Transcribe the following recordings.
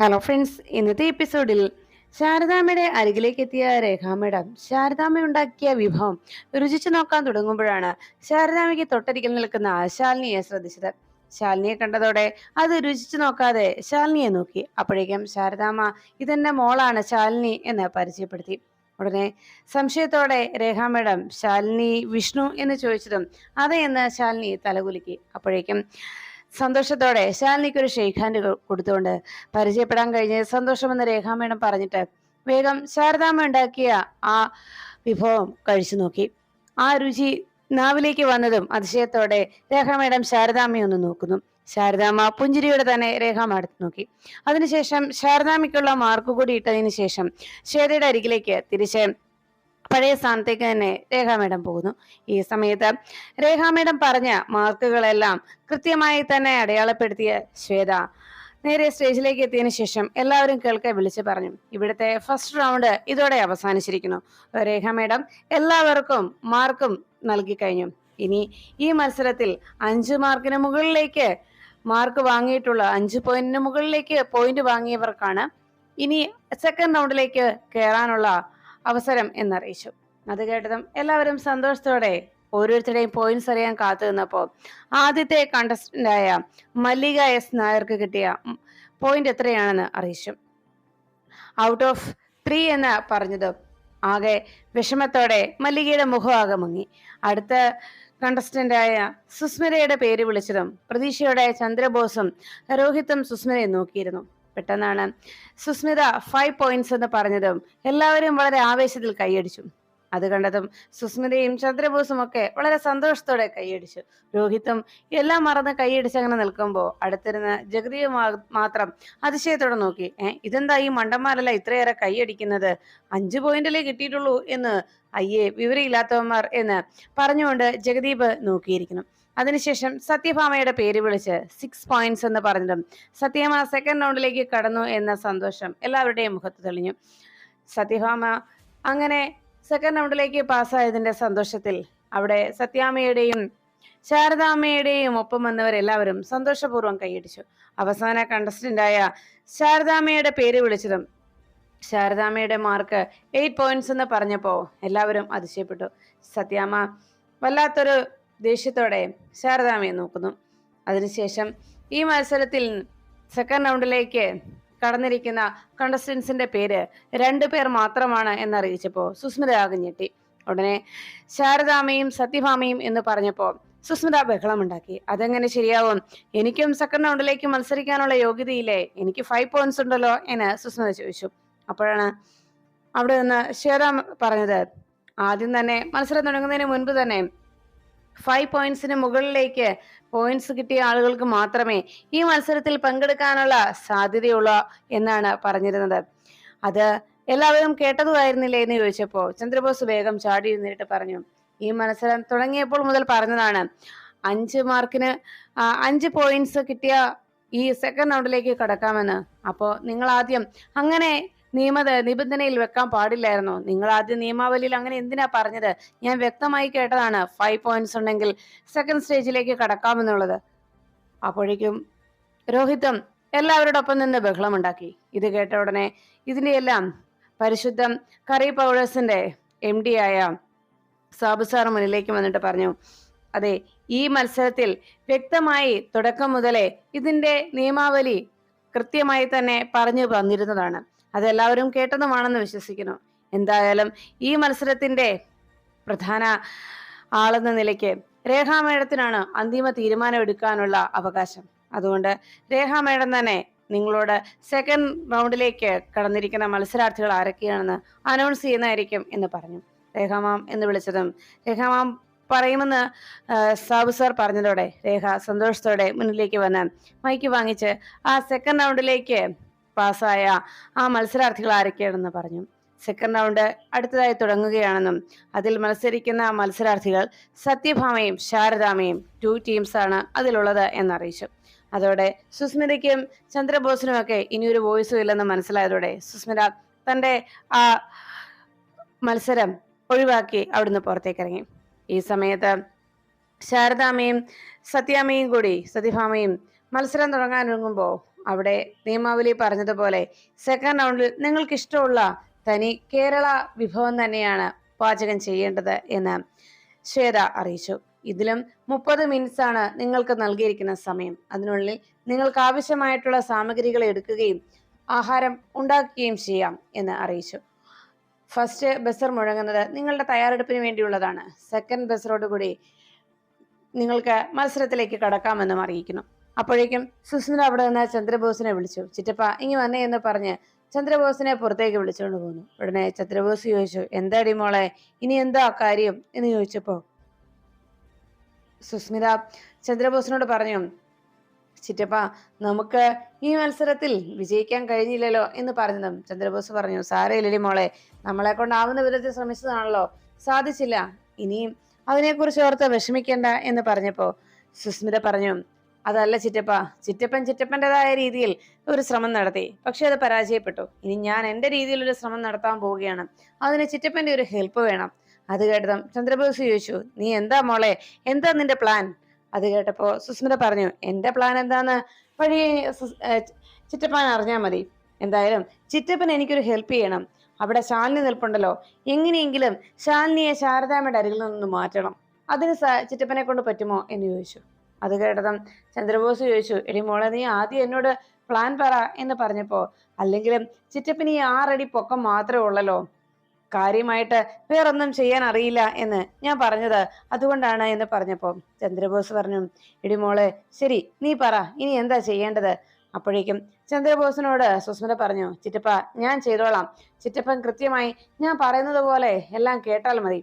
Hello friends ഇന്നത്തെ എപ്പിസോഡിൽ ശാരദാമ്മയുടെ അരികിലേക്ക് എത്തിയ രേഖാ ശാരദാമ്മ ഉണ്ടാക്കിയ വിഭവം രുചിച്ചു നോക്കാൻ തുടങ്ങുമ്പോഴാണ് ശാരദാമ്മയ്ക്ക് തൊട്ടരികിൽ നിൽക്കുന്ന ശാലിനിയെ ശ്രദ്ധിച്ചത്. ശാലിനിയെ കണ്ടതോടെ അത് രുചിച്ചു നോക്കാതെ ശാലിനിയെ നോക്കി. അപ്പോഴേക്കും ശാരദാമ്മ ഇതെന്റെ മോളാണ് ശാലിനി എന്ന് പരിചയപ്പെടുത്തി. ഉടനെ സംശയത്തോടെ രേഖാ മേഡം ശാലിനി വിഷ്ണു എന്ന് ചോദിച്ചതും അതെ എന്ന് ശാലിനി തലകുലുക്കി. അപ്പോഴേക്കും സന്തോഷത്തോടെ ശാലിനിക്ക് ഒരു ഷെയ്ഖ് ഹാൻഡ് കൊടുത്തുകൊണ്ട് പരിചയപ്പെടാൻ കഴിഞ്ഞ് സന്തോഷമെന്ന് രേഖാമേടം പറഞ്ഞിട്ട് വേഗം ശാരദാമ്മ ഉണ്ടാക്കിയ ആ വിഭവം കഴിച്ചു നോക്കി. ആ രുചി നാവിലേക്ക് വന്നതും അതിശയത്തോടെ രേഖാമേടം ശാരദാമ്മയെ ഒന്ന് നോക്കുന്നു. ശാരദാമ്മ പുഞ്ചിരിയോടെ തന്നെ രേഖാമ അടുത്ത് നോക്കി. അതിനുശേഷം ശാരദാമ്മയ്ക്കുള്ള മാർക്ക് കൂടി ഇട്ടതിന് ശേഷം ശ്വേതയുടെ അരികിലേക്ക് തിരിച്ച് പഴയ സ്ഥാനത്തേക്ക് തന്നെ രേഖാമേടം പോകുന്നു. ഈ സമയത്ത് രേഖാമേടം പറഞ്ഞ മാർക്കുകളെല്ലാം കൃത്യമായി തന്നെ അടയാളപ്പെടുത്തിയ ശ്വേത നേരെ സ്റ്റേജിലേക്ക് എത്തിയതിനു ശേഷം എല്ലാവരും കേൾക്കെ വിളിച്ചു പറഞ്ഞു. ഇവിടുത്തെ ഫസ്റ്റ് റൗണ്ട് ഇതോടെ അവസാനിച്ചിരിക്കുന്നു. രേഖ മേഡം എല്ലാവർക്കും മാർക്കും നൽകി കഴിഞ്ഞു. ഇനി ഈ മത്സരത്തിൽ അഞ്ച് മാർക്കിന് മുകളിലേക്ക് മാർക്ക് വാങ്ങിയിട്ടുള്ള അഞ്ച് പോയിന്റിന് മുകളിലേക്ക് പോയിന്റ് വാങ്ങിയവർക്കാണ് ഇനി സെക്കൻഡ് റൗണ്ടിലേക്ക് കയറാനുള്ള അവസരം എന്നറിയിച്ചു. അത് കേട്ടതും എല്ലാവരും സന്തോഷത്തോടെ ഓരോരുത്തരുടെയും പോയിന്റ്സ് അറിയാൻ കാത്തു നിന്നപ്പോൾ ആദ്യത്തെ കണ്ടസ്റ്റന്റായ മല്ലിക എസ് നായർക്ക് കിട്ടിയ പോയിന്റ് എത്രയാണെന്ന് അറിയിച്ചു. ഔട്ട് ഓഫ് ത്രീ എന്ന് പറഞ്ഞതും ആകെ വിഷമത്തോടെ മല്ലികയുടെ മുഖം ആകെ മുങ്ങി. അടുത്ത കണ്ടസ്റ്റന്റായ സുസ്മിതയുടെ പേര് വിളിച്ചതും പ്രതീക്ഷയോടെ ചന്ദ്രബോസും രോഹിത്തും സുസ്മിതയെ നോക്കിയിരുന്നു. പെട്ടെന്നാണ്. സുസ്മിത ഫൈവ് പോയിന്റ്സ് എന്ന് പറഞ്ഞതും എല്ലാവരും വളരെ ആവേശത്തിൽ കൈയടിച്ചു. അത് കണ്ടതും സുസ്മിതയും ചന്ദ്രബോസും ഒക്കെ വളരെ സന്തോഷത്തോടെ കൈയടിച്ചു. രോഹിത്തും എല്ലാം മറന്ന് കൈയടിച്ചങ്ങനെ നിൽക്കുമ്പോൾ അടുത്തിരുന്ന് ജഗതിയെ മാത്രം അതിശയത്തോടെ നോക്കി. ഏ ഇതെന്താ ഈ മണ്ടന്മാരല്ല ഇത്രയേറെ കൈയടിക്കുന്നത്? അഞ്ച് പോയിന്റിലേ കിട്ടിയിട്ടുള്ളൂ എന്ന് അയ്യേ വിവരമില്ലാത്തവന്മാർ എന്ന് പറഞ്ഞുകൊണ്ട് ജഗദീപ് നോക്കിയിരിക്കുന്നു. അതിനുശേഷം സത്യഭാമയുടെ പേര് വിളിച്ച് സിക്സ് പോയിന്റ്സ് എന്ന് പറഞ്ഞതും സത്യഭാമ സെക്കൻഡ് റൗണ്ടിലേക്ക് കടന്നു എന്ന സന്തോഷം എല്ലാവരുടെയും മുഖത്ത് തെളിഞ്ഞു. സത്യഭാമ അങ്ങനെ സെക്കൻഡ് റൗണ്ടിലേക്ക് പാസ്സായതിന്റെ സന്തോഷത്തിൽ അവിടെ സത്യാമയുടെയും ശാരദാമ്മയുടെയും ഒപ്പം വന്നവരെല്ലാവരും സന്തോഷപൂർവം കൈയടിച്ചു. അവസാന കണ്ടസ്റ്റന്റായ ശാരദാമ്മയുടെ പേര് വിളിച്ചതും ശാരദാമ്മയുടെ മാർക്ക് എയ്റ്റ് പോയിന്റ്സ് എന്ന് പറഞ്ഞപ്പോൾ എല്ലാവരും അതിശയപ്പെട്ടു. സത്യാമ്മ വല്ലാത്തൊരു ദേഷ്യത്തോടെ ശാരദാമ്മയെ നോക്കുന്നു. അതിനുശേഷം ഈ മത്സരത്തിൽ സെക്കൻഡ് റൗണ്ടിലേക്ക് കടന്നിരിക്കുന്ന കണ്ടസ്റ്റൻസിന്റെ പേര് രണ്ടു പേർ മാത്രമാണ് എന്നറിയിച്ചപ്പോൾ സുസ്മിത ആകെ ഉടനെ ശാരദാമയും സത്യഭാമയും എന്ന് പറഞ്ഞപ്പോൾ സുസ്മിത ബഹളമുണ്ടാക്കി. അതെങ്ങനെ ശരിയാവും? എനിക്കും സെക്കൻഡ് റൗണ്ടിലേക്ക് മത്സരിക്കാനുള്ള യോഗ്യതയില്ലേ? എനിക്ക് ഫൈവ് പോയിന്റ്സ് ഉണ്ടല്ലോ എന്ന് സുസ്മിത ചോദിച്ചു. അപ്പോഴാണ് അവിടെ നിന്ന് ശ്വേതാം പറഞ്ഞത് ആദ്യം തന്നെ മത്സരം തുടങ്ങുന്നതിന് മുൻപ് തന്നെ ഫൈവ് പോയിന്റ്സിന് മുകളിലേക്ക് പോയിന്റ്സ് കിട്ടിയ ആളുകൾക്ക് മാത്രമേ ഈ മത്സരത്തിൽ പങ്കെടുക്കാനുള്ള സാധ്യതയുള്ള എന്നാണ് പറഞ്ഞിരുന്നത്. അത് എല്ലാവരും കേട്ടതുമായിരുന്നില്ലേ എന്ന് ചോദിച്ചപ്പോൾ ചന്ദ്രബോസ് വേഗം ചാടി നിന്നിട്ട് പറഞ്ഞു. ഈ മത്സരം തുടങ്ങിയപ്പോൾ മുതൽ പറഞ്ഞതാണ് അഞ്ച് മാർക്കിന് അഞ്ച് പോയിന്റ്സ് കിട്ടിയ ഈ സെക്കൻഡ് റൗണ്ടിലേക്ക് കടക്കാമെന്ന്. അപ്പോൾ നിങ്ങൾ ആദ്യം അങ്ങനെ നിയമ നിബന്ധനയിൽ വെക്കാൻ പാടില്ലായിരുന്നു. നിങ്ങൾ ആദ്യം നിയമാവലിയിൽ അങ്ങനെ എന്തിനാ പറഞ്ഞത്? ഞാൻ വ്യക്തമായി കേട്ടതാണ്. ഫൈവ് പോയിന്റ്സ് ഉണ്ടെങ്കിൽ സെക്കൻഡ് സ്റ്റേജിലേക്ക് കടക്കാമെന്നുള്ളത്. അപ്പോഴേക്കും രോഹിതം എല്ലാവരോടൊപ്പം നിന്ന് ബഹളമുണ്ടാക്കി. ഇത് കേട്ട ഉടനെ ഇതിന്റെ എല്ലാം പരിശുദ്ധം കറി പൗഡേഴ്സിന്റെ എം ഡി ആയ സാബു സാർ മുന്നിലേക്ക് വന്നിട്ട് പറഞ്ഞു അതെ ഈ മത്സരത്തിൽ വ്യക്തമായി തുടക്കം മുതലേ ഇതിന്റെ നിയമാവലി കൃത്യമായി തന്നെ പറഞ്ഞു വന്നിരുന്നതാണ് അതെല്ലാവരും കേട്ടതുമാണെന്ന് വിശ്വസിക്കുന്നു. എന്തായാലും ഈ മത്സരത്തിന്റെ പ്രധാന ആളെന്ന നിലയ്ക്ക് രേഖാ മേഡത്തിനാണ് അന്തിമ തീരുമാനം എടുക്കാനുള്ള അവകാശം. അതുകൊണ്ട് രേഖാ മേഡം തന്നെ നിങ്ങളോട് സെക്കൻഡ് റൗണ്ടിലേക്ക് കടന്നിരിക്കുന്ന മത്സരാർത്ഥികൾ ആരൊക്കെയാണെന്ന് അനൗൺസ് ചെയ്യുന്നതായിരിക്കും എന്ന് പറഞ്ഞു. രേഖാമാം എന്ന് വിളിച്ചതും രേഖാമാം പറയുമെന്ന് സാബു സാർ പറഞ്ഞതോടെ രേഖ സന്തോഷത്തോടെ മുന്നിലേക്ക് വന്ന് മൈക്ക് വാങ്ങിച്ച് ആ സെക്കൻഡ് റൗണ്ടിലേക്ക് പാസ്സായ ആ മത്സരാർത്ഥികൾ ആരൊക്കെയാണെന്ന് പറഞ്ഞു. സെക്കൻഡ് റൗണ്ട് അടുത്തതായി തുടങ്ങുകയാണെന്നും അതിൽ മത്സരിക്കുന്ന മത്സരാർത്ഥികൾ സത്യഭാമയും ശാരദാമയും ടു ടീംസ് ആണ് അതിലുള്ളത് എന്നറിയിച്ചു. അതോടെ സുസ്മിതയ്ക്കും ചന്ദ്രബോസിനുമൊക്കെ ഇനിയൊരു വോയിസും ഇല്ലെന്ന് മനസ്സിലായതോടെ സുസ്മിത തന്റെ ആ മത്സരം ഒഴിവാക്കി അവിടുന്ന് പുറത്തേക്ക് ഇറങ്ങി ഈ സമയത്ത് ശാരദാമയും സത്യാമയും കൂടി സത്യഭാമയും മത്സരം തുടങ്ങാനൊരുങ്ങുമ്പോൾ അവിടെ നിയമാവലി പറഞ്ഞതുപോലെ സെക്കൻഡ് റൗണ്ടിൽ നിങ്ങൾക്ക് ഇഷ്ടമുള്ള തനി കേരള വിഭവം തന്നെയാണ് പാചകം ചെയ്യേണ്ടത് എന്ന് ശ്വേത അറിയിച്ചു. ഇതിലും മുപ്പത് മിനിറ്റ്സ് ആണ് നിങ്ങൾക്ക് നൽകിയിരിക്കുന്ന സമയം. അതിനുള്ളിൽ നിങ്ങൾക്ക് ആവശ്യമായിട്ടുള്ള സാമഗ്രികൾ എടുക്കുകയും ആഹാരം ഉണ്ടാക്കുകയും ചെയ്യാം എന്ന് അറിയിച്ചു. ഫസ്റ്റ് ബസർ മുഴങ്ങുന്നത് നിങ്ങളുടെ തയ്യാറെടുപ്പിന് വേണ്ടിയുള്ളതാണ്. സെക്കൻഡ് ബസറോടുകൂടി നിങ്ങൾക്ക് മത്സരത്തിലേക്ക് കടക്കാമെന്നും അറിയിക്കുന്നു. അപ്പോഴേക്കും സുസ്മിത അവിടെ നിന്ന് ചന്ദ്രബോസിനെ വിളിച്ചു. ചിറ്റപ്പ ഇങ്ങി വന്നേ എന്ന് പറഞ്ഞ് ചന്ദ്രബോസിനെ പുറത്തേക്ക് വിളിച്ചുകൊണ്ട് പോന്നു. ഉടനെ ചന്ദ്രബോസ് ചോദിച്ചു എന്താടി മോളെ ഇനി എന്താ കാര്യം? എന്ന് ചോദിച്ചപ്പോ സുസ്മിത ചന്ദ്രബോസിനോട് പറഞ്ഞു ചിറ്റപ്പ നമുക്ക് ഈ മത്സരത്തിൽ വിജയിക്കാൻ കഴിഞ്ഞില്ലല്ലോ എന്ന് പറഞ്ഞതും ചന്ദ്രബോസ് പറഞ്ഞു സാരയില്ലടി മോളെ നമ്മളെ കൊണ്ടാവുന്ന വിധത്തിൽ ശ്രമിച്ചതാണല്ലോ സാധിച്ചില്ല. ഇനിയും അതിനെക്കുറിച്ച് ഓർത്ത് വിഷമിക്കേണ്ട എന്ന് പറഞ്ഞപ്പോ സുസ്മിത പറഞ്ഞു അതല്ല ചിറ്റപ്പ. ചിറ്റപ്പൻ ചിറ്റപ്പന്റെതായ രീതിയിൽ ഒരു ശ്രമം നടത്തി. പക്ഷെ അത് പരാജയപ്പെട്ടു. ഇനി ഞാൻ എന്റെ രീതിയിൽ ഒരു ശ്രമം നടത്താൻ പോവുകയാണ്. അതിന് ചിറ്റപ്പന്റെ ഒരു ഹെൽപ്പ് വേണം. അത് കേട്ടതും ചന്ദ്രബോസ് ചോദിച്ചു നീ എന്താ മോളെ? എന്താ നിന്റെ പ്ലാൻ അത് കേട്ടപ്പോ സുസ്മിത പറഞ്ഞു എന്റെ പ്ലാൻ എന്താന്ന്? വഴി ചിറ്റപ്പൻ അറിഞ്ഞാൽ മതി. എന്തായാലും ചിറ്റപ്പൻ എനിക്കൊരു ഹെൽപ്പ് ചെയ്യണം. അവിടെ ശാലിനി നിൽപ്പുണ്ടല്ലോ. എങ്ങനെയെങ്കിലും ശാലിനിയെ ശാരദാമ്മയുടെ അരികിൽ നിന്ന് മാറ്റണം. അതിന് ചിറ്റപ്പനെ കൊണ്ട് പറ്റുമോ? എന്ന് ചോദിച്ചു. അത് കേട്ടതും ചന്ദ്രബോസ് ചോദിച്ചു എടി മോളെ നീ ആദ്യം എന്നോട് പ്ലാൻ പറ എന്ന് പറഞ്ഞപ്പോ അല്ലെങ്കിലും ചിറ്റപ്പിന് ഈ ആറടി പൊക്കം മാത്രമേ ഉള്ളല്ലോ. കാര്യമായിട്ട് വേറൊന്നും ചെയ്യാൻ അറിയില്ല എന്ന് ഞാൻ പറഞ്ഞത് അതുകൊണ്ടാണ് എന്ന് പറഞ്ഞപ്പോ ചന്ദ്രബോസ് പറഞ്ഞു എടി മോളെ ശരി നീ പറ ഇനി എന്താ ചെയ്യേണ്ടത്? അപ്പോഴേക്കും ചന്ദ്രബോസിനോട് സുസ്മിത പറഞ്ഞു ചിറ്റപ്പ ഞാൻ ചെയ്തോളാം. ചിറ്റപ്പൻ കൃത്യമായി ഞാൻ പറയുന്നത് പോലെ എല്ലാം കേട്ടാൽ മതി.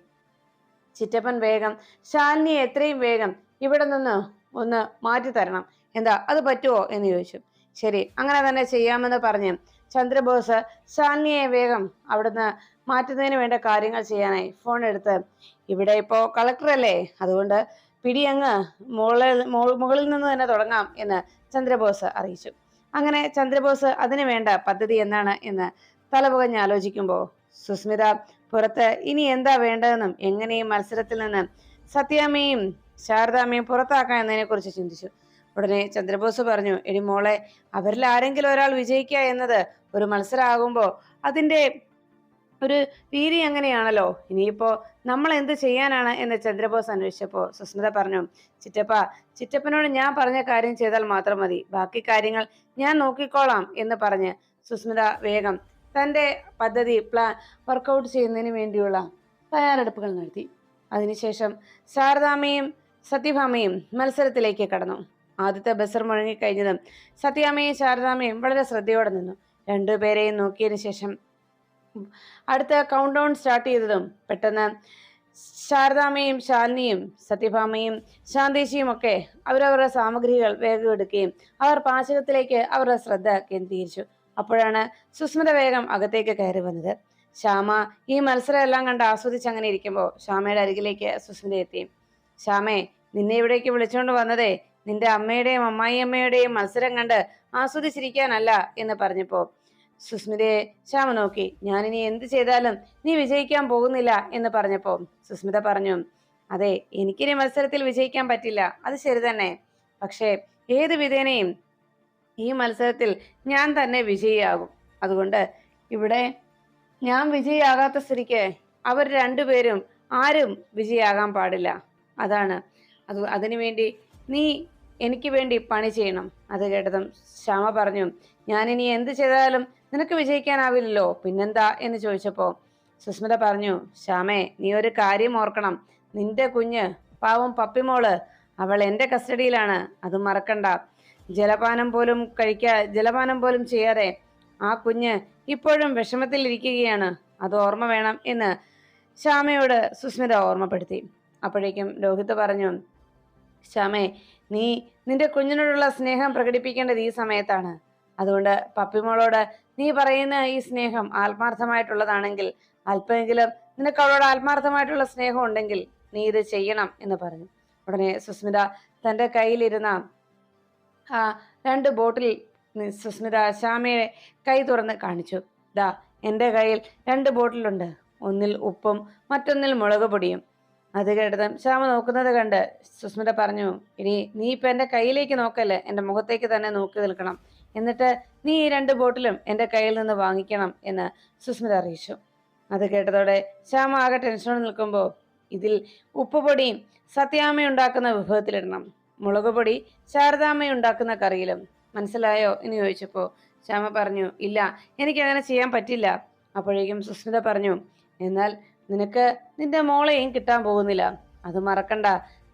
ചിറ്റപ്പൻ വേഗം ശാലിനിയെ എത്രയും വേഗം ഇവിടെ നിന്ന് ഒന്ന് മാറ്റി തരണം. എന്താ അത് പറ്റുമോ എന്ന് ചോദിച്ചു. ശരി അങ്ങനെ തന്നെ ചെയ്യാമെന്ന് പറഞ്ഞ് ചന്ദ്രബോസ് സാന്നിയെ വേഗം അവിടുന്ന് മാറ്റുന്നതിന് വേണ്ട കാര്യങ്ങൾ ചെയ്യാനായി ഫോൺ എടുത്ത് ഇവിടെ ഇപ്പോൾ കളക്ടർ അല്ലേ? അതുകൊണ്ട് പിടി അങ്ങ് മുകളിൽ മുകളിൽ നിന്ന് തന്നെ തുടങ്ങാം എന്ന് ചന്ദ്രബോസ് അറിയിച്ചു. അങ്ങനെ ചന്ദ്രബോസ് അതിന് വേണ്ട പദ്ധതി എന്താണ് എന്ന് തലപുകഞ്ഞ് ആലോചിക്കുമ്പോൾ സുസ്മിത പുറത്ത് ഇനി എന്താ വേണ്ടതെന്നും എങ്ങനെയും മത്സരത്തിൽ നിന്ന് സത്യാമ്മയും ശാരദാമ്മയും പുറത്താക്കാം എന്നതിനെ കുറിച്ച് ചിന്തിച്ചു. ഉടനെ ചന്ദ്രബോസ് പറഞ്ഞു എടി മോളെ അവരിൽ ആരെങ്കിലും ഒരാൾ വിജയിക്കുക എന്നത് ഒരു മത്സരമാകുമ്പോൾ അതിന്റെ ഒരു രീതി അങ്ങനെയാണല്ലോ ഇനിയിപ്പോൾ നമ്മൾ എന്ത് ചെയ്യാനാണ്? എന്ന് ചന്ദ്രബോസ് അന്വേഷിച്ചപ്പോൾ സുസ്മിത പറഞ്ഞു ചിറ്റപ്പ ചിറ്റപ്പനോട് ഞാൻ പറഞ്ഞ കാര്യം ചെയ്താൽ മാത്രം മതി. ബാക്കി കാര്യങ്ങൾ ഞാൻ നോക്കിക്കോളാം എന്ന് പറഞ്ഞ് സുസ്മിത വേഗം തന്റെ പദ്ധതി പ്ലാൻ വർക്കൗട്ട് ചെയ്യുന്നതിന് വേണ്ടിയുള്ള തയ്യാറെടുപ്പുകൾ നടത്തി. അതിനുശേഷം ശാരദാമ്മയും സത്യഭാമയും മത്സരത്തിലേക്ക് കടന്നു. ആദ്യത്തെ ബസർ മുഴങ്ങിക്കഴിഞ്ഞതും സത്യാമ്മയും ശാരദാമ്മയും വളരെ ശ്രദ്ധയോടെ നിന്നു. രണ്ടുപേരെയും നോക്കിയതിനു ശേഷം അടുത്ത കൗണ്ട് ഡൗൺ സ്റ്റാർട്ട് ചെയ്തതും പെട്ടെന്ന് ശാരദാമ്മയും ശാലിനിയും സത്യഭാമയും ശാന്തേശിയും ഒക്കെ അവരവരുടെ സാമഗ്രികൾ വേഗം എടുക്കുകയും അവർ പാചകത്തിലേക്ക് അവരുടെ ശ്രദ്ധ കേന്ദ്രീകരിച്ചു. അപ്പോഴാണ് സുസ്മിത വേഗം അകത്തേക്ക് കയറി വന്നത്. ശ്യാമ ഈ മത്സരം എല്ലാം കണ്ട് ആസ്വദിച്ച് അങ്ങനെ ഇരിക്കുമ്പോൾ ശ്യാമയുടെ അരികിലേക്ക് സുസ്മിത എത്തി. ശ്യാമേ നിന്നെ ഇവിടേക്ക് വിളിച്ചുകൊണ്ട് വന്നതേ നിന്റെ അമ്മയുടെയും അമ്മായിയമ്മയുടെയും മത്സരം കണ്ട് ആസ്വദിച്ചിരിക്കാനല്ല എന്ന് പറഞ്ഞപ്പോ സുസ്മിതയെ ശ്യാമ നോക്കി ഞാനിനി എന്ത് ചെയ്താലും നീ വിജയിക്കാൻ പോകുന്നില്ല എന്ന് പറഞ്ഞപ്പോ സുസ്മിത പറഞ്ഞു അതെ എനിക്കിനി മത്സരത്തിൽ വിജയിക്കാൻ പറ്റില്ല അത് ശരി തന്നെ. പക്ഷേ ഏത് വിധേനയും ഈ മത്സരത്തിൽ ഞാൻ തന്നെ വിജയിയാകും. അതുകൊണ്ട് ഇവിടെ ഞാൻ വിജയിയാകാത്ത സ്ഥിതിക്ക് അവർ രണ്ടുപേരും ആരും വിജയിയാകാൻ പാടില്ല. അതാണ്. അത് അതിനുവേണ്ടി നീ എനിക്ക് വേണ്ടി പണി ചെയ്യണം. അത് കേട്ടതും ശ്യാമ പറഞ്ഞു ഞാൻ ഇനി എന്ത് ചെയ്താലും നിനക്ക് വിജയിക്കാനാവില്ലല്ലോ. പിന്നെന്താ? എന്ന് ചോദിച്ചപ്പോൾ സുസ്മിത പറഞ്ഞു ശ്യാമേ നീ ഒരു കാര്യം ഓർക്കണം. നിന്റെ കുഞ്ഞ് പാവം പപ്പിമോൾ അവൾ എന്റെ കസ്റ്റഡിയിലാണ്. അത് മറക്കണ്ട. ജലപാനം പോലും കഴിക്കാ ജലപാനം പോലും ചെയ്യാതെ ആ കുഞ്ഞ് ഇപ്പോഴും വിഷമത്തിൽ ഇരിക്കുകയാണ് അത് ഓർമ്മ വേണം എന്ന് ശ്യാമയോട് സുസ്മിത ഓർമ്മപ്പെടുത്തി. അപ്പോഴേക്കും രോഹിത് പറഞ്ഞു ശ്യാമേ നീ നിന്റെ കുഞ്ഞിനോടുള്ള സ്നേഹം പ്രകടിപ്പിക്കേണ്ടത് ഈ സമയത്താണ്. അതുകൊണ്ട് പപ്പിമോളോട് നീ പറയുന്ന ഈ സ്നേഹം ആത്മാർത്ഥമായിട്ടുള്ളതാണെങ്കിൽ അല്പമെങ്കിലും നിനക്ക് അവളോട് ആത്മാർത്ഥമായിട്ടുള്ള സ്നേഹം ഉണ്ടെങ്കിൽ നീ ഇത് ചെയ്യണം എന്ന് പറഞ്ഞു. ഉടനെ സുസ്മിത തന്റെ കയ്യിലിരുന്ന ആ രണ്ട് ബോട്ടിൽ സുസ്മിത ശ്യാമയെ കൈ തുറന്ന് കാണിച്ചു. ദാ എന്റെ കയ്യിൽ രണ്ട് ബോട്ടിലുണ്ട്. ഒന്നിൽ ഉപ്പും മറ്റൊന്നിൽ മുളക് പൊടിയും. അത് കേട്ടതും ശ്യാമ നോക്കുന്നത് കണ്ട് സുസ്മിത പറഞ്ഞു ഇനി നീ ഇപ്പൊ എന്റെ കയ്യിലേക്ക് നോക്കല്ലേ എന്റെ മുഖത്തേക്ക് തന്നെ നോക്കി നിൽക്കണം. എന്നിട്ട് നീ ഈ രണ്ട് ബോട്ടിലും എന്റെ കയ്യിൽ നിന്ന് വാങ്ങിക്കണം എന്ന് സുസ്മിത അറിയിച്ചു. അത് കേട്ടതോടെ ശ്യാമ ആകെ ടെൻഷനോട് നിൽക്കുമ്പോൾ ഇതിൽ ഉപ്പുപൊടിയും സത്യാമ ഉണ്ടാക്കുന്ന വിഭവത്തിലിടണം. മുളക് പൊടി ശാരദാമ്മ ഉണ്ടാക്കുന്ന കറിയിലും. മനസ്സിലായോ? എന്ന് ചോദിച്ചപ്പോൾ ശ്യാമ പറഞ്ഞു ഇല്ല എനിക്കങ്ങനെ ചെയ്യാൻ പറ്റില്ല. അപ്പോഴേക്കും സുസ്മിത പറഞ്ഞു എന്നാൽ നിനക്ക് നിന്റെ മോളെയും കിട്ടാൻ പോകുന്നില്ല. അത് മറക്കണ്ട.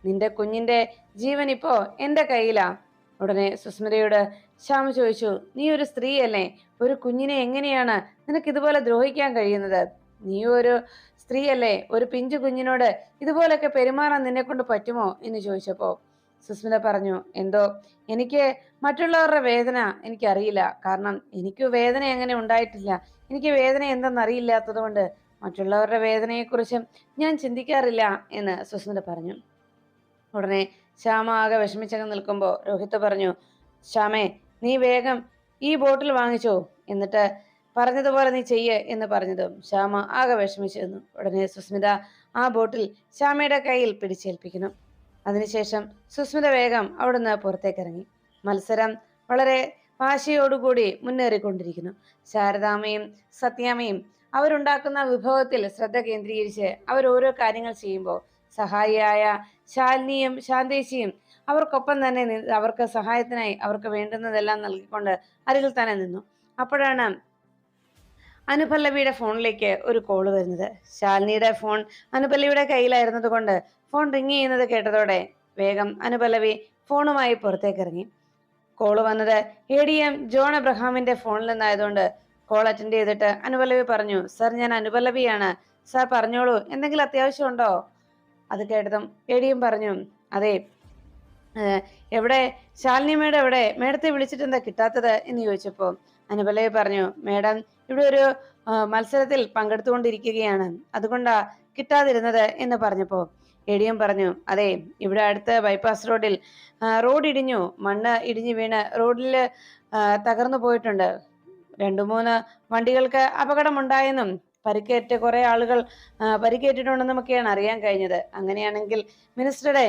നിന്റെ കുഞ്ഞിന്റെ ജീവൻ ഇപ്പോ എന്റെ കയ്യിലാ. ഉടനെ സുസ്മിതയോട് ശ്യാമ ചോദിച്ചു നീ ഒരു സ്ത്രീയല്ലേ? ഒരു കുഞ്ഞിനെ എങ്ങനെയാണ് നിനക്ക് ഇതുപോലെ ദ്രോഹിക്കാൻ കഴിയുന്നത്? നീ ഒരു സ്ത്രീയല്ലേ? ഒരു പിഞ്ചു കുഞ്ഞിനോട് ഇതുപോലൊക്കെ പെരുമാറാൻ നിന്നെ കൊണ്ട് പറ്റുമോ? എന്ന് ചോദിച്ചപ്പോ സുസ്മിത പറഞ്ഞു എന്തോ? എനിക്ക് മറ്റുള്ളവരുടെ വേദന എനിക്കറിയില്ല. കാരണം എനിക്ക് വേദന എങ്ങനെ ഉണ്ടായിട്ടില്ല. എനിക്ക് വേദന എന്തെന്നറിയില്ലാത്തത് കൊണ്ട് മറ്റുള്ളവരുടെ വേദനയെക്കുറിച്ചും ഞാൻ ചിന്തിക്കാറില്ല എന്ന് സുസ്മിത പറഞ്ഞു. ഉടനെ ശ്യാമ ആകെ വിഷമിച്ചങ്ങ് നിൽക്കുമ്പോൾ രോഹിത് പറഞ്ഞു ശ്യാമേ നീ വേഗം ഈ ബോട്ടിൽ വാങ്ങിച്ചോ. എന്നിട്ട് പറഞ്ഞതുപോലെ നീ ചെയ്യേ എന്ന് പറഞ്ഞതും ശ്യാമ ആകെ വിഷമിച്ചിരുന്നു. ഉടനെ സുസ്മിത ആ ബോട്ടിൽ ശ്യാമയുടെ കയ്യിൽ പിടിച്ചേൽപ്പിക്കുന്നു. അതിനുശേഷം സുസ്മിത വേഗം അവിടുന്ന് പുറത്തേക്കിറങ്ങി. മത്സരം വളരെ വാശിയോടുകൂടി മുന്നേറിക്കൊണ്ടിരിക്കുന്നു. ശാരദാമയും സത്യാമ്മയും അവരുണ്ടാക്കുന്ന വിഭവത്തിൽ ശ്രദ്ധ കേന്ദ്രീകരിച്ച് അവർ ഓരോ കാര്യങ്ങൾ ചെയ്യുമ്പോൾ സഹായിയായ ശാലിനിയും ശാന്തേശിയും അവർക്കൊപ്പം തന്നെ അവർക്ക് സഹായത്തിനായി അവർക്ക് വേണ്ടുന്നതെല്ലാം നൽകിക്കൊണ്ട് അരികിൽ തന്നെ നിന്നു. അപ്പോഴാണ് അനുപല്ലവിയുടെ ഫോണിലേക്ക് ഒരു കോൾ വരുന്നത്. ശാലിനിയുടെ ഫോൺ അനുപല്ലവിയുടെ കയ്യിലായിരുന്നത് കൊണ്ട് ഫോൺ റിങ് ചെയ്യുന്നത് കേട്ടതോടെ വേഗം അനുപല്ലവി ഫോണുമായി പുറത്തേക്കിറങ്ങി കോൾ വന്നത് എ ഡി എം ജോൺ അബ്രഹാമിന്റെ ഫോണിൽ നിന്നായതുകൊണ്ട് കോൾ അറ്റൻഡ് ചെയ്തിട്ട് അനുപല്ലവി പറഞ്ഞു സർ ഞാൻ അനുപല്ലവിയാണ്. സാർ പറഞ്ഞോളൂ. എന്തെങ്കിലും അത്യാവശ്യമുണ്ടോ അത് കേട്ടതും എടിയും പറഞ്ഞു അതെ. എവിടെ? ശാലിനി മേഡം എവിടെ? മേഡത്തെ വിളിച്ചിട്ട് എന്താ കിട്ടാത്തത്? എന്ന് ചോദിച്ചപ്പോൾ അനുപല്ലവി പറഞ്ഞു മേഡം ഇവിടെ ഒരു മത്സരത്തിൽ പങ്കെടുത്തുകൊണ്ടിരിക്കുകയാണ്. അതുകൊണ്ടാ കിട്ടാതിരുന്നത്? എന്ന് പറഞ്ഞപ്പോൾ എടിയും പറഞ്ഞു അതെ ഇവിടെ അടുത്ത ബൈപ്പാസ് റോഡിൽ റോഡ് ഇടിഞ്ഞു. മണ്ണ് ഇടിഞ്ഞു വീണ് റോഡിൽ തകർന്നു പോയിട്ടുണ്ട്. രണ്ടു മൂന്ന് വണ്ടികൾക്ക് അപകടമുണ്ടായെന്നും പരിക്കേറ്റ കുറെ ആളുകൾ പരിക്കേറ്റിട്ടുണ്ടെന്നും പരിക്കേറ്റിട്ടുണ്ടെന്നുമൊക്കെയാണ് അറിയാൻ കഴിഞ്ഞത്. അങ്ങനെയാണെങ്കിൽ മിനിസ്റ്ററുടെ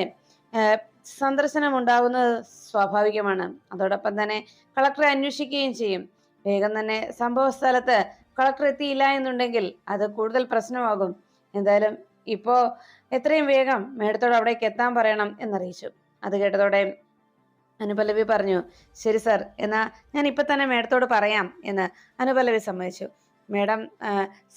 സന്ദർശനം ഉണ്ടാകുന്നത് സ്വാഭാവികമാണ്. അതോടൊപ്പം തന്നെ കളക്ടറെ അന്വേഷിക്കുകയും ചെയ്യും. വേഗം തന്നെ സംഭവ സ്ഥലത്ത് കളക്ടർ എത്തിയില്ല എന്നുണ്ടെങ്കിൽ അത് കൂടുതൽ പ്രശ്നമാകും. എന്തായാലും ഇപ്പോ എത്രയും വേഗം മേഡത്തോട് അവിടേക്ക് എത്താൻ പറയണം എന്നറിയിച്ചു. അത് കേട്ടതോടെ അനുപല്ലവി പറഞ്ഞു ശരി സർ എന്നാ ഞാൻ ഇപ്പൊ തന്നെ മേഡത്തോട് പറയാം എന്ന് അനുപല്ലവി സമ്മതിച്ചു. മേഡം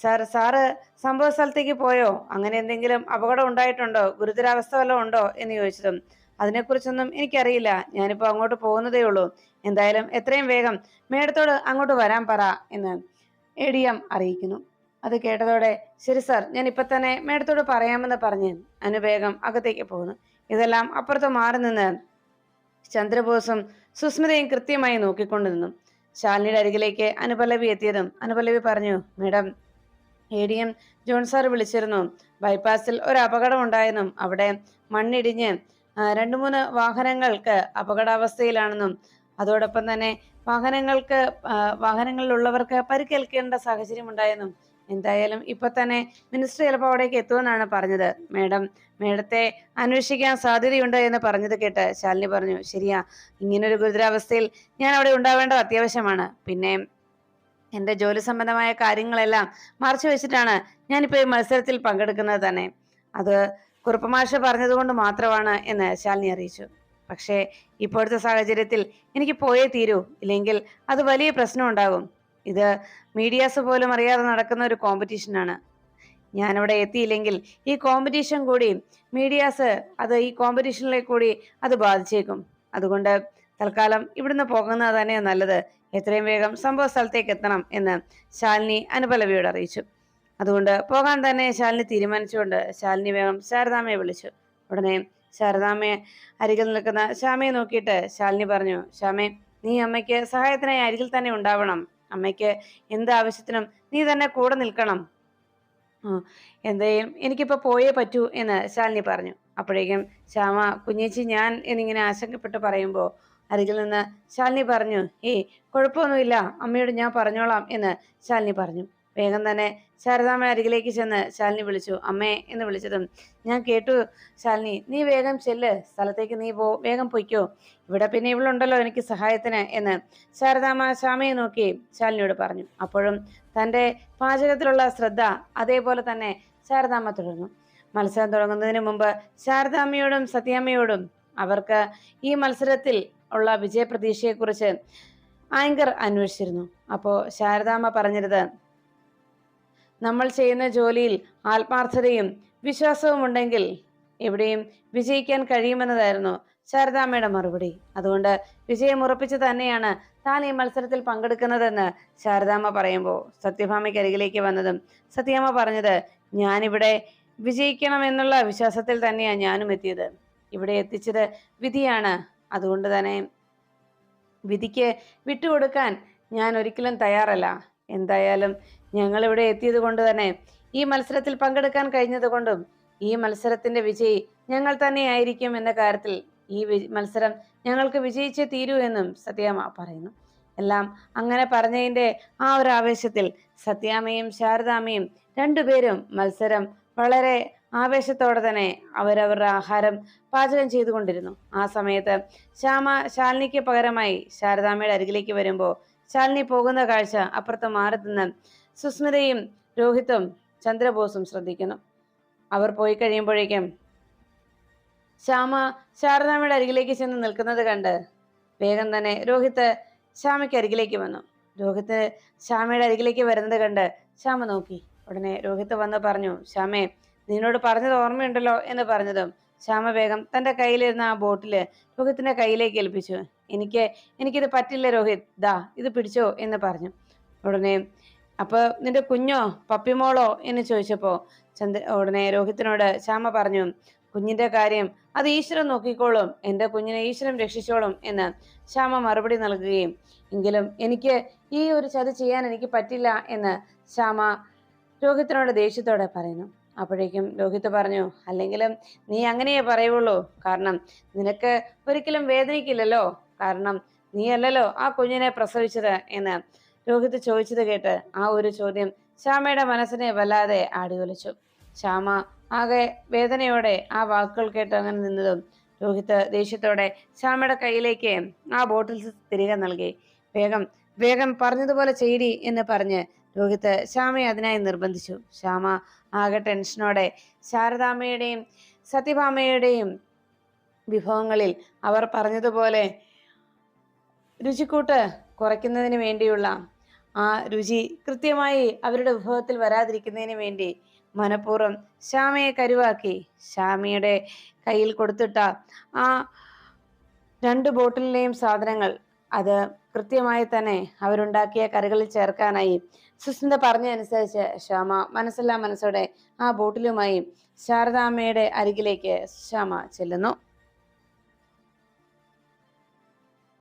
സാർ സാറ് സംഭവ സ്ഥലത്തേക്ക് പോയോ? അങ്ങനെ എന്തെങ്കിലും അപകടം ഉണ്ടായിട്ടുണ്ടോ? ഗുരുതരാവസ്ഥ വല്ലതും ഉണ്ടോ? എന്ന് ചോദിച്ചതും അതിനെക്കുറിച്ചൊന്നും എനിക്കറിയില്ല. ഞാനിപ്പോൾ അങ്ങോട്ട് പോകുന്നതേ ഉള്ളൂ. എന്തായാലും എത്രയും വേഗം മേഡത്തോട് അങ്ങോട്ട് വരാൻ പറ എന്ന് എ ഡി എം അറിയിക്കുന്നു. അത് കേട്ടതോടെ ശരി സാർ ഞാൻ ഇപ്പം തന്നെ മേഡത്തോട് പറയാമെന്ന് പറഞ്ഞ് അനുവേഗം അകത്തേക്ക് പോകുന്നു. ഇതെല്ലാം അപ്പുറത്ത് മാറി നിന്ന് ചന്ദ്രബോസും സുസ്മിതയും കൃത്യമായി നോക്കിക്കൊണ്ടു നിന്നു ശാലിനിയുടെ അരികിലേക്ക് അനുപല്ലവി എത്തിയതും അനുപല്ലവി പറഞ്ഞു madam A D M John sir വിളിച്ചിരുന്നു. ബൈപ്പാസിൽ ഒരു അപകടം ഉണ്ടായെന്നും അവിടെ മണ്ണിടിഞ്ഞ് രണ്ടു മൂന്ന് വാഹനങ്ങൾക്ക് അപകടാവസ്ഥയിലാണെന്നും അതോടൊപ്പം തന്നെ വാഹനങ്ങൾക്ക് വാഹനങ്ങളിലുള്ളവർക്ക് പരിക്കേൽക്കേണ്ട സാഹചര്യം ഉണ്ടായെന്നും എന്തായാലും ഇപ്പൊ തന്നെ മിനിസ്റ്റർ ചിലപ്പോൾ അവിടേക്ക് എത്തുമെന്നാണ് പറഞ്ഞത്. മേഡം മേഡത്തെ അന്വേഷിക്കാൻ സാധ്യതയുണ്ട് എന്ന് പറഞ്ഞത് കേട്ട് ശാലിനി പറഞ്ഞു ശരിയാ ഇങ്ങനൊരു ഗുരുതരാവസ്ഥയിൽ ഞാൻ അവിടെ ഉണ്ടാവേണ്ടത് അത്യാവശ്യമാണ്. പിന്നെ എന്റെ ജോലി സംബന്ധമായ കാര്യങ്ങളെല്ലാം മറച്ചു വെച്ചിട്ടാണ് ഞാനിപ്പോൾ ഈ മത്സരത്തിൽ പങ്കെടുക്കുന്നത് തന്നെ. അത് കുറുപ്പമാഷ പറഞ്ഞതുകൊണ്ട് മാത്രമാണ് എന്ന് ശാലിനി അറിയിച്ചു. പക്ഷേ ഇപ്പോഴത്തെ സാഹചര്യത്തിൽ എനിക്ക് പോയേ തീരൂ. ഇല്ലെങ്കിൽ അത് വലിയ പ്രശ്നം ഉണ്ടാകും. ഇത് മീഡിയാസ് പോലും അറിയാതെ നടക്കുന്ന ഒരു കോമ്പറ്റീഷനാണ് ഞാനിവിടെ എത്തിയില്ലെങ്കിൽ ഈ കോമ്പറ്റീഷൻ കൂടി മീഡിയാസ് അത് ഈ കോമ്പറ്റീഷനിലേക്ക് കൂടി അത് ബാധിച്ചേക്കും. അതുകൊണ്ട് തൽക്കാലം ഇവിടുന്ന് പോകുന്നത് തന്നെ നല്ലത്. എത്രയും വേഗം സംഭവ സ്ഥലത്തേക്ക് എത്തണം എന്ന് ശാലിനി അനുപലവിയോട് അറിയിച്ചു. അതുകൊണ്ട് പോകാൻ തന്നെ ശാലിനി തീരുമാനിച്ചുകൊണ്ട് ശാലിനി വേഗം ശാരദാമയെ വിളിച്ചു. ഉടനെ ശാരദാമ്മയെ അരികിൽ നിൽക്കുന്ന ശ്യാമയെ നോക്കിയിട്ട് ശാലിനി പറഞ്ഞു ശ്യാമേ നീ അമ്മയ്ക്ക് സഹായത്തിനായി അരികിൽ തന്നെ ഉണ്ടാവണം. അമ്മയ്ക്ക് എന്ത് ആവശ്യത്തിനും നീ തന്നെ കൂടെ നിൽക്കണം. എന്തേലും എനിക്കിപ്പോൾ പോയേ പറ്റൂ എന്ന് ശാലിനി പറഞ്ഞു. അപ്പോഴേക്കും ശ്യാമ കുഞ്ഞേച്ചി ഞാൻ എന്നിങ്ങനെ ആശങ്കപ്പെട്ട് പറയുമ്പോൾ അരികിൽ നിന്ന് ശാലിനി പറഞ്ഞു ഏയ് കുഴപ്പമൊന്നുമില്ല. അമ്മയോട് ഞാൻ പറഞ്ഞോളാം എന്ന് ശാലിനി പറഞ്ഞു. വേഗം തന്നെ ശാരദാമ്മ അരികിലേക്ക് ചെന്ന് ശാലിനി വിളിച്ചു. അമ്മേ എന്ന് വിളിച്ചതും ഞാൻ കേട്ടു ശാലിനി നീ വേഗം ചെല്ല് സ്ഥലത്തേക്ക് നീ പോ വേഗം പൊയ്ക്കോ. ഇവിടെ പിന്നെ ഇവളുണ്ടല്ലോ എനിക്ക് സഹായത്തിന് എന്ന് ശാരദാമ്മ ശ്യാമയെ നോക്കി ശാലിനിയോട് പറഞ്ഞു. അപ്പോഴും തന്റെ പാചകത്തിലുള്ള ശ്രദ്ധ അതേപോലെ തന്നെ ശാരദാമ്മ തുടർന്നു. മത്സരം തുടങ്ങുന്നതിന് മുമ്പ് ശാരദാമ്മയോടും സത്യാമ്മയോടും അവർക്ക് ഈ മത്സരത്തിൽ ഉള്ള വിജയപ്രതീക്ഷയെക്കുറിച്ച് ആങ്കർ അന്വേഷിച്ചിരുന്നു. അപ്പോൾ ശാരദാമ്മ പറഞ്ഞിരുന്നത് നമ്മൾ ചെയ്യുന്ന ജോലിയിൽ ആത്മാർത്ഥതയും വിശ്വാസവും ഉണ്ടെങ്കിൽ എവിടെയും വിജയിക്കാൻ കഴിയുമെന്നതായിരുന്നു ശാരദാമ്മയുടെ മറുപടി. അതുകൊണ്ട് വിജയം ഉറപ്പിച്ച് തന്നെയാണ് താൻ ഈ മത്സരത്തിൽ പങ്കെടുക്കുന്നതെന്ന് ശാരദാമ്മ പറയുമ്പോൾ സത്യഭാമയ്ക്ക് അരികിലേക്ക് വന്നതും സത്യാമ്മ പറഞ്ഞത് ഞാനിവിടെ വിജയിക്കണം എന്നുള്ള വിശ്വാസത്തിൽ തന്നെയാണ് ഞാനും എത്തിയത്. ഇവിടെ എത്തിച്ചത് വിധിയാണ്. അതുകൊണ്ട് തന്നെ വിധിക്ക് വിട്ടുകൊടുക്കാൻ ഞാൻ ഒരിക്കലും തയ്യാറല്ല. എന്തായാലും ഞങ്ങൾ ഇവിടെ എത്തിയത് കൊണ്ട് തന്നെ ഈ മത്സരത്തിൽ പങ്കെടുക്കാൻ കഴിഞ്ഞത് കൊണ്ടും ഈ മത്സരത്തിന്റെ വിജയി ഞങ്ങൾ തന്നെയായിരിക്കും എന്ന കാര്യത്തിൽ ഈ മത്സരം ഞങ്ങൾക്ക് വിജയിച്ചേ തീരൂ എന്നും സത്യാമ പറയുന്നു. എല്ലാം അങ്ങനെ പറഞ്ഞതിന്റെ ആ ഒരു ആവേശത്തിൽ സത്യാമയും ശാരദാമയും രണ്ടുപേരും മത്സരം വളരെ ആവേശത്തോടെ തന്നെ അവരവരുടെ ആഹാരം പാചകം ചെയ്തുകൊണ്ടിരുന്നു. ആ സമയത്ത് ശ്യാമ ശാലിനിക്ക് പകരമായി ശാരദാമ്മയുടെ അരികിലേക്ക് വരുമ്പോൾ ശാലിനി പോകുന്ന കാഴ്ച അപ്പുറത്ത് മാറത്തുനിന്ന് സുസ്മിതയും രോഹിത്തും ചന്ദ്രബോസും ശ്രദ്ധിക്കുന്നു. അവർ പോയി കഴിയുമ്പോഴേക്കും ശ്യാമ ശാരദാമ്മയുടെ അരികിലേക്ക് ചെന്ന് നിൽക്കുന്നത് കണ്ട് വേഗം തന്നെ രോഹിത്ത് ശ്യാമയ്ക്ക് അരികിലേക്ക് വന്നു. രോഹിത്ത് ശ്യാമയുടെ അരികിലേക്ക് വരുന്നത് കണ്ട് ശ്യാമ നോക്കി. ഉടനെ രോഹിത്ത് വന്ന് പറഞ്ഞു ശ്യാമേ നിന്നോട് പറഞ്ഞത് ഓർമ്മയുണ്ടല്ലോ എന്ന് പറഞ്ഞതും ശ്യാമ തന്റെ കയ്യിലിരുന്ന ആ ബോട്ടിൽ രോഹിത്തിന്റെ കയ്യിലേക്ക് ഏൽപ്പിച്ചു. എനിക്ക് എനിക്കിത് പറ്റില്ല രോഹിത്. ദാ ഇത് പിടിച്ചോ എന്ന് പറഞ്ഞു. ഉടനെ അപ്പൊ നിന്റെ കുഞ്ഞോ പപ്പിമോളോ? എന്ന് ചോദിച്ചപ്പോ ചന്ദ്ര ഉടനെ രോഹിത്തിനോട് ശ്യാമ പറഞ്ഞു കുഞ്ഞിന്റെ കാര്യം അത് ഈശ്വരൻ നോക്കിക്കോളും. എന്റെ കുഞ്ഞിനെ ഈശ്വരൻ രക്ഷിച്ചോളും എന്ന് ശ്യാമ മറുപടി നൽകുകയും എങ്കിലും എനിക്ക് ഈ ഒരു ചതി ചെയ്യാൻ എനിക്ക് പറ്റില്ല എന്ന് ശ്യാമ രോഹിത്തിനോട് ദേഷ്യത്തോടെ പറയുന്നു. അപ്പോഴേക്കും ലോഹിത് പറഞ്ഞു അല്ലെങ്കിലും നീ അങ്ങനെയേ പറയുള്ളൂ കാരണം നിനക്ക് ഒരിക്കലും വേദനിക്കില്ലല്ലോ. കാരണം നീ അല്ലല്ലോ ആ കുഞ്ഞിനെ പ്രസവിച്ചത് എന്ന് രോഹിത് ചോദിച്ചത് കേട്ട് ആ ഒരു ചോദ്യം ശ്യാമയുടെ മനസ്സിനെ വല്ലാതെ ആടിയൊലിച്ചു ശ്യാമ ആകെ വേദനയോടെ ആ വാക്കുകൾ കേട്ട് അങ്ങനെ നിന്നതും രോഹിത് ദേഷ്യത്തോടെ ശ്യാമയുടെ കയ്യിലേക്ക് ആ ബോട്ടിൽസ് തിരികെ നൽകി. വേഗം വേഗം പറഞ്ഞതുപോലെ ചെയ്തി എന്ന് പറഞ്ഞ് രോഹിത് ശ്യാമയെ അതിനായി നിർബന്ധിച്ചു. ശ്യാമ ആകെ ടെൻഷനോടെ ശാരദാമ്മയുടെയും സത്യഭാമയുടെയും വിഭവങ്ങളിൽ അവർ പറഞ്ഞതുപോലെ രുചിക്കൂട്ട് കുറയ്ക്കുന്നതിന് വേണ്ടിയുള്ള ആ രുചി കൃത്യമായി അവരുടെ വിഭവത്തിൽ വരാതിരിക്കുന്നതിന് വേണ്ടി മനഃപൂർവം ശ്യാമയെ കരുവാക്കി ശ്യാമയുടെ കയ്യിൽ കൊടുത്തിട്ട ആ രണ്ട് ബോട്ടിലിലെയും സാധനങ്ങൾ അത് കൃത്യമായി തന്നെ അവരുണ്ടാക്കിയ കറികളിൽ ചേർക്കാനായി സുസ്മിത പറഞ്ഞതനുസരിച്ച് ശ്യാമ മനസ്സെല്ലാം മനസ്സോടെ ആ ബോട്ടിലുമായി ശാരദാമ്മയുടെ അരികിലേക്ക് ശ്യാമ ചെല്ലുന്നു.